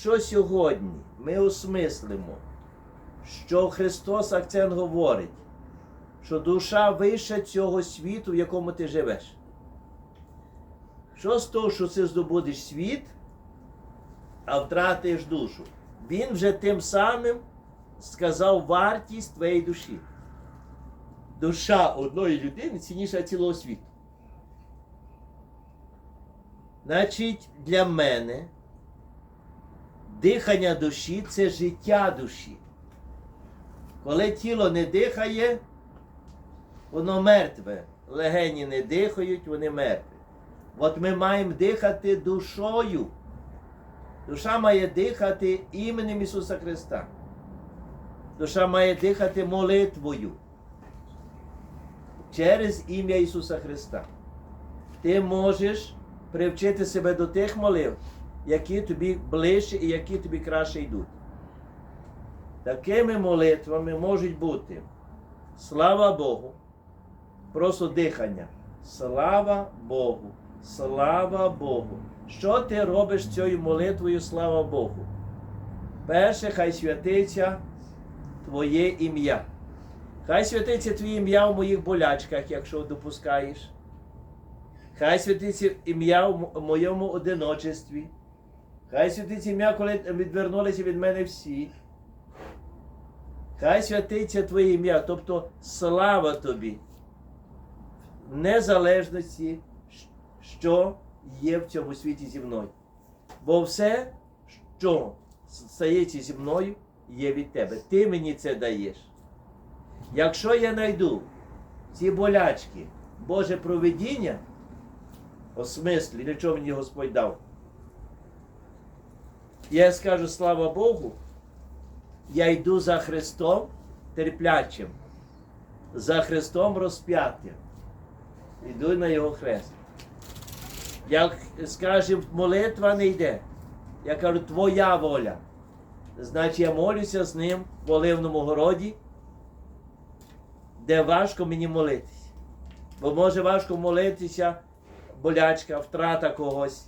Що сьогодні ми осмислимо, що Христос акцент говорить, що душа вище цього світу, в якому ти живеш. Що з того, що ти здобудеш світ, а втратиш душу? Він вже тим самим сказав вартість твоєї душі. Душа одної людини цінніша цілого світу. Значить, для мене дихання душі це життя душі. Коли тіло не дихає, воно мертве. Легені не дихають, вони мертві. От ми маємо дихати душою. Душа має дихати іменем Ісуса Христа. Душа має дихати молитвою через ім'я Ісуса Христа. Ти можеш привчити себе до тих молитв, які тобі ближче і які тобі краще йдуть. Такими молитвами можуть бути слава Богу, просто дихання. Слава Богу, слава Богу. Що ти робиш цією молитвою, слава Богу? Перше, хай святиться Твоє ім'я. Хай святиться Твоє ім'я в моїх болячках, якщо допускаєш. Хай святиться ім'я в моєму одиночестві. Хай святиться ім'я, коли відвернулися від мене всі. Хай святиться Твоє ім'я, тобто слава Тобі. В незалежності, що є в цьому світі зі мною. Бо все, що стається зі мною, є від тебе. Ти мені це даєш. Якщо я знайду ці болячки, Боже провидіння, у смислі, для чого мені Господь дав, я скажу слава Богу, я йду за Христом терплячим, за Христом розп'ятим. Йду на Його хрест. Як скажемо, молитва не йде. Я кажу, твоя воля. Значить, я молюся з ним в оливному городі, де важко мені молитися. Бо може важко молитися, болячка, втрата когось,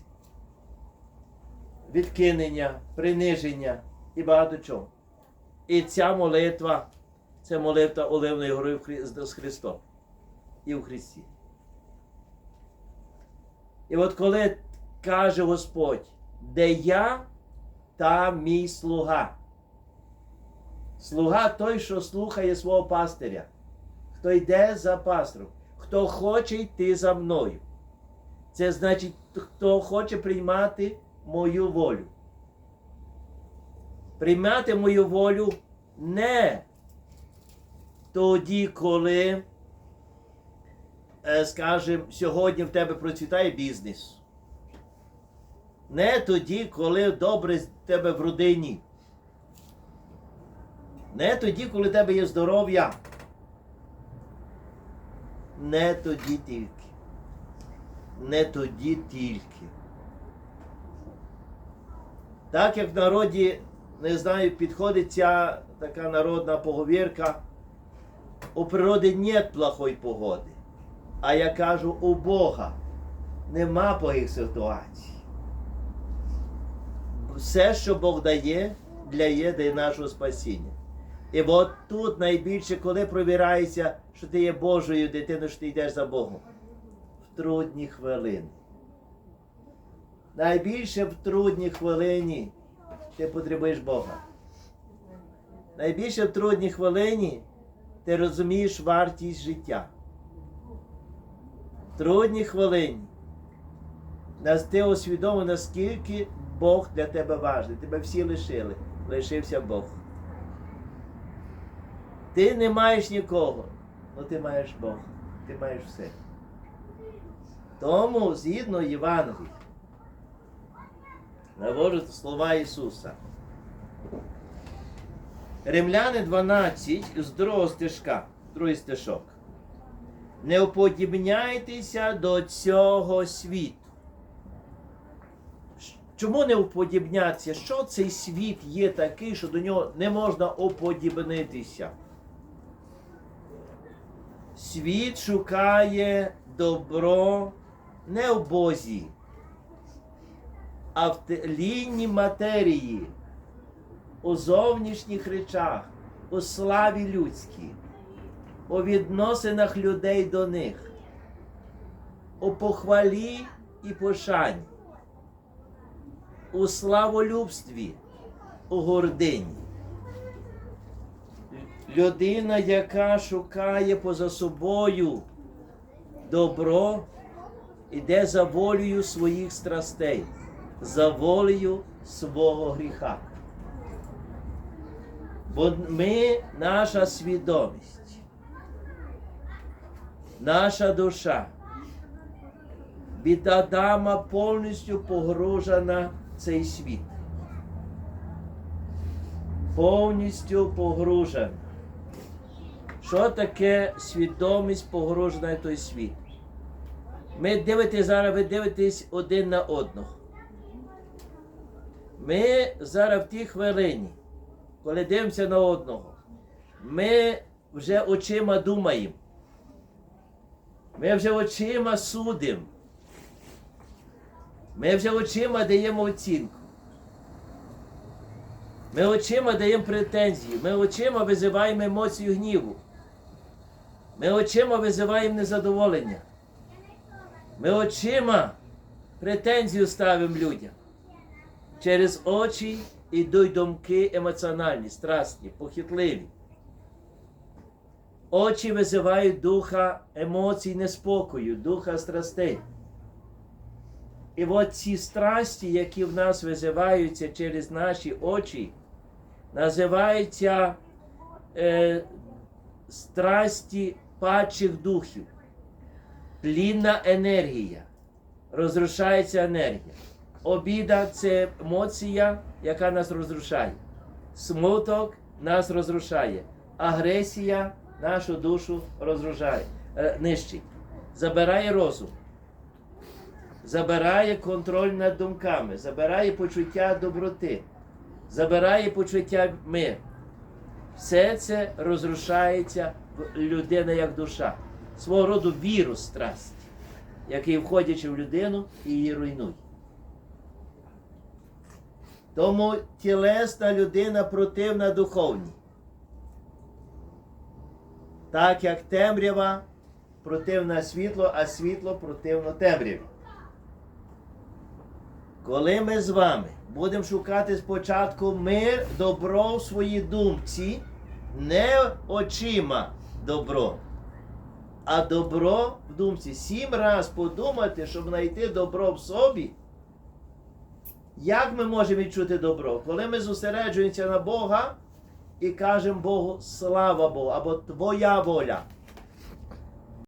відкинення, приниження і багато чого. І ця молитва це молитва Оливної гори з Христом і в Христі. І от коли каже Господь, де я, там мій слуга. Слуга той, що слухає свого пастиря, хто йде за пастором, хто хоче йти за мною. Це значить, хто хоче приймати мою волю. Приймати мою волю не тоді, коли, е, скажімо, сьогодні в тебе процвітає бізнес. Не тоді, коли добре з тебе в родині. Не тоді, коли в тебе є здоров'я. Не тоді тільки. Не тоді тільки. Так як в народі, не знаю, підходить ця така народна поговірка, у природі нет плохої погоди. А я кажу, у Бога нема плохих ситуацій. Все, що Бог дає, для є для нашого спасіння. І от тут найбільше, коли провірається, що ти є Божою дитиною, що ти йдеш за Богом. В трудні хвилини. Найбільше в трудні хвилині ти потребуєш Бога. Найбільше в трудній хвилині ти розумієш вартість життя. В трудній хвилині ти усвідомив, наскільки Бог для тебе важний. Тебе всі лишили. Лишився Бог. Ти не маєш нікого, але ти маєш Бога. Ти маєш все. Тому, згідно Євангелії, навожу слова Ісуса. Римляни 12 з другого стежка, другий стежок. Не уподібняйтеся до цього світу. Чому не уподібнятися? Що цей світ є такий, що до нього не можна уподібнитися? Світ шукає добро не в Бозі, а в тлінні матерії, у зовнішніх речах, у славі людській, у відносинах людей до них, у похвалі і пошані, у славолюбстві, у гордині. Людина, яка шукає поза собою добро, іде за волею своїх страстей, за волею свого гріха. Бо ми, наша свідомість, наша душа від Адама повністю погружена в цей світ. Повністю погружена. Що таке свідомість погружена в той світ? Ми дивитесь зараз, ви дивитесь один на одного. Ми зараз в тій хвилині, коли дивимося на одного, ми вже очима думаємо. Ми вже очима судимо. Ми вже очима даємо оцінку. Ми очима даємо претензії, ми очима визиваємо емоцію гніву. Ми очима визиваємо незадоволення. Ми очима претензію ставимо людям. Через очі йдуть думки емоціональні, страстні, похитливі. Очі визивають духа емоцій неспокою, духа страстей. І от ці страсті, які в нас визиваються через наші очі, називаються е, страсті падчих духів. Плінна енергія. Розрушається енергія. Обіда це емоція, яка нас розрушає. Смуток нас розрушає. Агресія нашу душу розрушає, е, нищить. Забирає розум. Забирає контроль над думками, забирає почуття доброти, забирає почуття миру. Все це розрушається в людина як душа. Свого роду вірус страсті, який, входячи в людину, її руйнує. Тому тілесна людина противна духовній. Так як темрява противна світло, а світло противно темряві. Коли ми з вами будемо шукати спочатку мир, добро в своїй думці, не очима добро, а добро в думці. Сім раз подумати, щоб знайти добро в собі. Як ми можемо відчути добро? Коли ми зосереджуємося на Бога і кажемо Богу слава Богу, або Твоя воля.